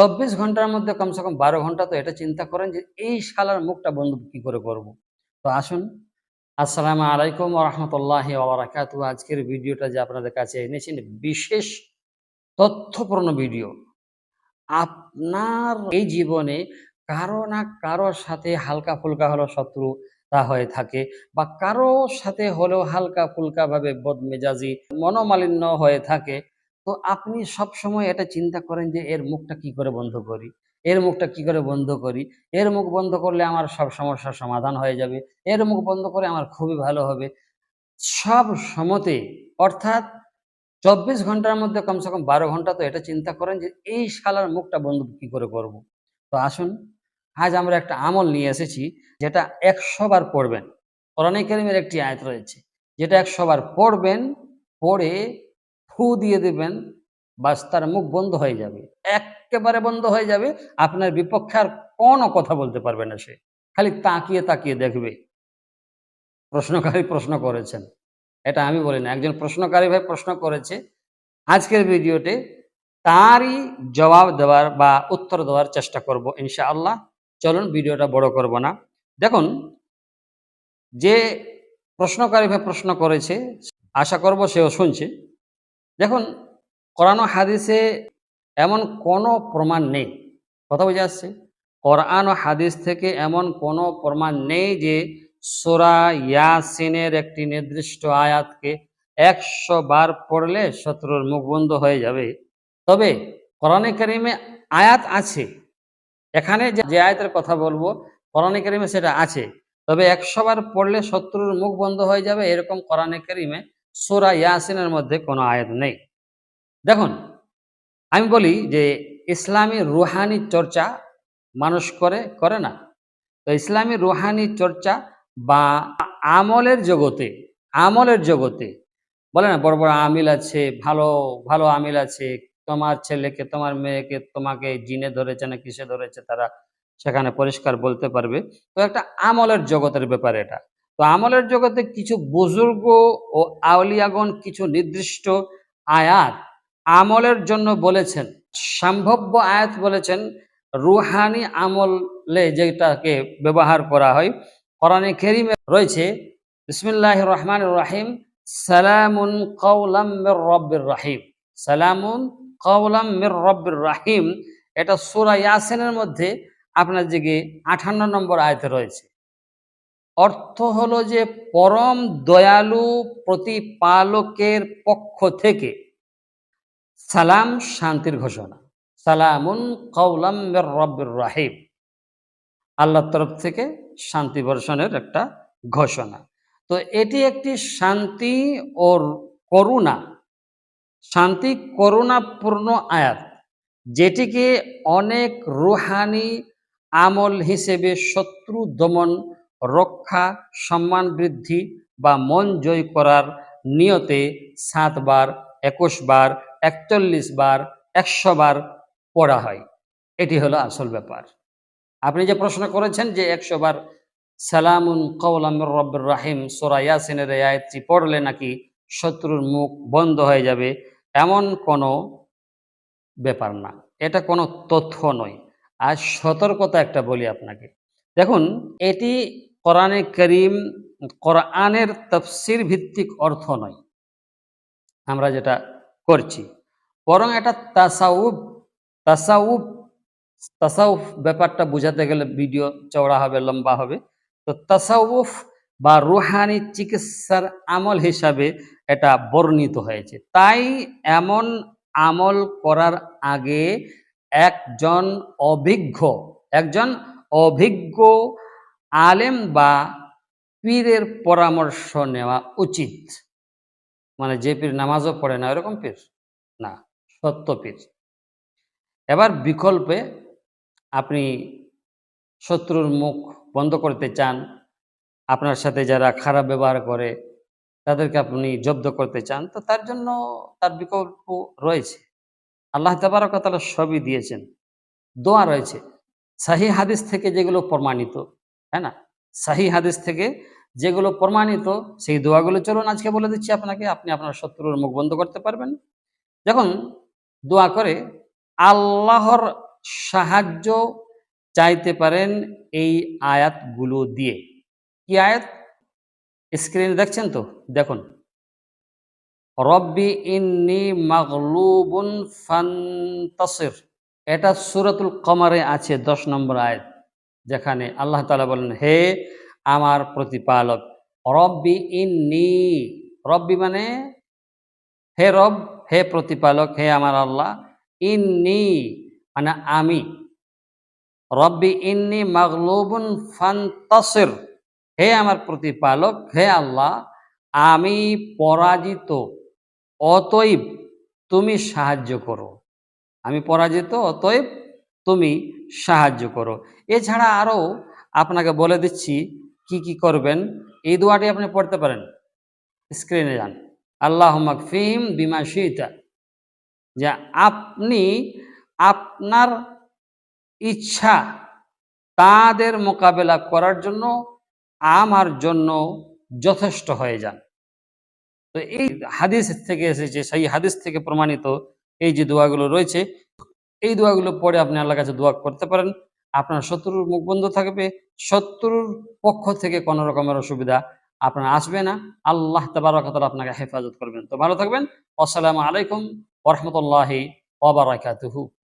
চব্বিশ ঘণ্টার মধ্যে কমসে কম বারো ঘণ্টা তো এটা চিন্তা করেন যে এই শালার মুখটা বন্ধ কি করে করব। তো আসুন, আসসালামু আলাইকুম রহমতুল্লাহ ওবরাকাতু আজকের ভিডিওটা যে আপনাদের কাছে এনেছেন বিশেষ তথ্যপূর্ণ ভিডিও। আপনার এই জীবনে কারও না কারোর সাথে হালকা ফুলকা হলো শত্রু তা হয়ে থাকে বা কারও সাথে হলেও হালকা ফুলকা ভাবে বদমেজাজি, মনোমালিন্য হয়ে থাকে। তো আপনি সব সময় এটা চিন্তা করেন যে, এর মুখটা কি করে বন্ধ করি? এর মুখটা কি করে বন্ধ করি? এর মুখ বন্ধ করলে আমার সব সমস্যার সমাধান হয়ে যাবে। এর মুখ বন্ধ করে আমার খুবই ভালো হবে। সব সমতে অর্থাৎ চব্বিশ ঘণ্টার মধ্যে কমসে কম বারো ঘণ্টা তো এটা চিন্তা করেন যে, এই শালার মুখটা বন্ধ কি করে করব? তো আসুন, আজ আমরা একটা আমল নিয়ে এসেছি যেটা একশো বার পড়বেন। কোরআনে একটি আয়াত রয়েছে। যেটা একশো বার পড়বেন, পড়ে ফু দিয়ে দেবেন, বাস তার মুখ বন্ধ হয়ে যাবে। একেবারে বন্ধ হয়ে যাবে, আপনার বিপক্ষে আর কোনো কথা বলতে পারবে না সে। খালি তাকিয়ে তাকিয়ে দেখবে। প্রশ্নকারী প্রশ্ন করেছেন। এটা আমি বলি না একজন প্রশ্নকারী ভাই প্রশ্ন করেছে, আজকের ভিডিওতে তারই জবাব দেওয়ার বা উত্তর দেওয়ার চেষ্টা করব ইনশাআল্লাহ। চলুন, ভিডিওটা বড় করব না। দেখুন, যে প্রশ্নকারী ভাই প্রশ্ন করেছে, আশা করব সেও শুনছে। দেখুন, কোরআন হাদিসে এমন কোনো প্রমাণ নেই। কথা বুঝে আসছে? কোরআন ও হাদিস থেকে এমন কোনো প্রমাণ নেই যে সোরা ইয়াসিনের একটি নির্দিষ্ট আয়াতকে একশো বার পড়লে শত্রুর মুখ বন্ধ হয়ে যাবে। তবে কোরআনে কারিমে আয়াত আছে। এখানে যে আয়াতের কথা বলব, কোরআনে কারিমে সেটা আছে। তবে একশো বার পড়লে শত্রুর মুখ বন্ধ হয়ে যাবে, এরকম কোরআনে কারিমে সোরা ইয়াসিনের মধ্যে কোনো আয়াত নেই। দেখুন, আমি বলি যে ইসলামী রুহানি চর্চা মানুষ করে করে না। তো ইসলামী রুহানি চর্চা বা আমলের জগতে আমলের জগতে, বলে না, বড় বড় আমিল আছে, ভালো ভালো আমিল আছে, তোমার ছেলেকে, তোমার মেয়েকে, তোমাকে জিনে ধরেছে না কিসে ধরেছে, তারা সেখানে পরিষ্কার বলতে পারবে। তো একটা আমলের জগতের ব্যাপার এটা। তো আমলের জগতে কিছু বুজুর্গ ও আউলিয়াগণ কিছু নির্দিষ্ট আয়াত আমলের জন্য বলেছেন। সম্ভাব্য আয়াত বলেছেন, রুহানি আমলে যেটাকে ব্যবহার করা হয়, কোরআনে কেরিমে রয়েছে বিসমিল্লাহ রহমান রাহিম, সালামুন কৌলাম মির রব্বির রাহিম। সালামুন কৌলাম মির রব্বির রাহিম, এটা সূরা ইয়াসিনের মধ্যে আপনার দিকে আঠান্ন নম্বর আয়তে রয়েছে। অর্থ হলো যে পরম দয়ালু প্রতিপালকের পক্ষ থেকে সালাম শান্তির ঘোষণা। সালামুন কৌলাম মির রব্বির রাহিম। আল্লাহর তরফ থেকে শান্তি বর্ষণের একটা ঘোষণা। তো এটি একটি শান্তি ও করুণা। শান্তি করুণাপূর্ণ আয়াত, যেটিকে অনেক রুহানি আমল হিসেবে শত্রু দমন রক্ষা, সম্মান বৃদ্ধি বা মন জয় করার নিয়তে সাতবার একুশ বার, একচল্লিশ বার, একশো বার পড়া হয়। এটি হলো আসল ব্যাপার। আপনি যে প্রশ্ন করেছেন যে একশো বার, সালামুন কৌলামর রব্বর রাহিম, সোরা ইয়াসিনের এই আয়াতটি পড়লে নাকি শত্রুর মুখ বন্ধ হয়ে যাবে, এমন কোনো ব্যাপার না। এটা কোনো তথ্য নয়। আর সতর্কতা একটা বলি আপনাকে। দেখুন, এটি কোরআনে করিম, কোরআনের তফসির ভিত্তিক অর্থ নয়। আমরা যেটা করছি, বরং এটা তাসাউব তাসাউব, তাসাউফ ব্যাপারটা বোঝাতে গেলে ভিডিও চওড়া হবে, লম্বা হবে। তো তাসাউফ বা রুহানি চিকিৎসার আমল হিসাবে এটা বর্ণিত হয়েছে। তাই এমন আমল করার আগে একজন অভিজ্ঞ একজন অভিজ্ঞ আলেম বা পীরের পরামর্শ নেওয়া উচিত। মানে যে পীর নামাজও পড়ে না এরকম পীর? না, সত্য পীর। এবার বিকল্পে আপনি শত্রুর মুখ বন্ধ করতে চান, আপনার সাথে যারা খারাপ ব্যবহার করে, তাদেরকে আপনি জব্দ করতে চান, তো তার জন্য তার বিকল্প রয়েছে। আল্লাহ তাবারকতালা সবই দিয়েছেন। দোয়া রয়েছে। সাহি হাদিস থেকে যেগুলো প্রমাণিত হ্যাঁ না? সাহি হাদিস থেকে যেগুলো প্রমাণিত, সেই দোয়াগুলো চলুন আজকে বলে দিচ্ছি আপনাকে। আপনি আপনার শত্রুর মুখ বন্ধ করতে পারবেন। যখন দোয়া করে, আল্লাহর সাহায্য চাইতে পারেন এই আয়াতগুলো দিয়ে। কি আয়াত? স্ক্রিনে দেখছেন তো? দেখুন। রব্বি ইন্নি মাগলুবুন ফান্তাসির। এটা সূরাতুল কমারে আছে, দশ নম্বর আয়াত। যেখানে আল্লাহ তালা বলেন, হে আমার প্রতিপালক, রব্বি ইন্নি। রব্বি মানে হে রব, হে প্রতিপালক, হে আমার আল্লাহ, ইন্নি। মানে আমি। রব্বি ইন্নি মাগলুবুন ফান্তাসির। হে আমার প্রতিপালক, হে আল্লাহ, আমি পরাজিত, অতএব তুমি সাহায্য করো। আমি পরাজিত, অতএব তুমি সাহায্য করো। এছাড়া আরও আপনাকে বলে দিচ্ছি, কি কি করবেন, এই দোয়াটি আপনি পড়তে পারেন। স্ক্রিনে যান। আল্লাহ ফিম বিমা শিতা যে আপনি আপনার ইচ্ছা তাদের মোকাবেলা করার জন্য আমার জন্য যথেষ্ট হয়ে যান। তো এই হাদিস থেকে এসেছে, সেই হাদিস থেকে প্রমাণিত এই যে দোয়াগুলো রয়েছে এই দোয়াগুলো পরে আপনি আল্লাহ কাছে দোয়া করতে পারেন। আপনার শত্রুর মুখ বন্ধ থাকবে। শত্রুর পক্ষ থেকে কোনো রকমের অসুবিধা আপনার আসবে না। আল্লাহ তাবারকাতালা আপনাকে হেফাজত করবেন। তো ভালো থাকবেন। আসসালামু আলাইকুম ওরহমতুল্লাহি ওবরাকাতুহু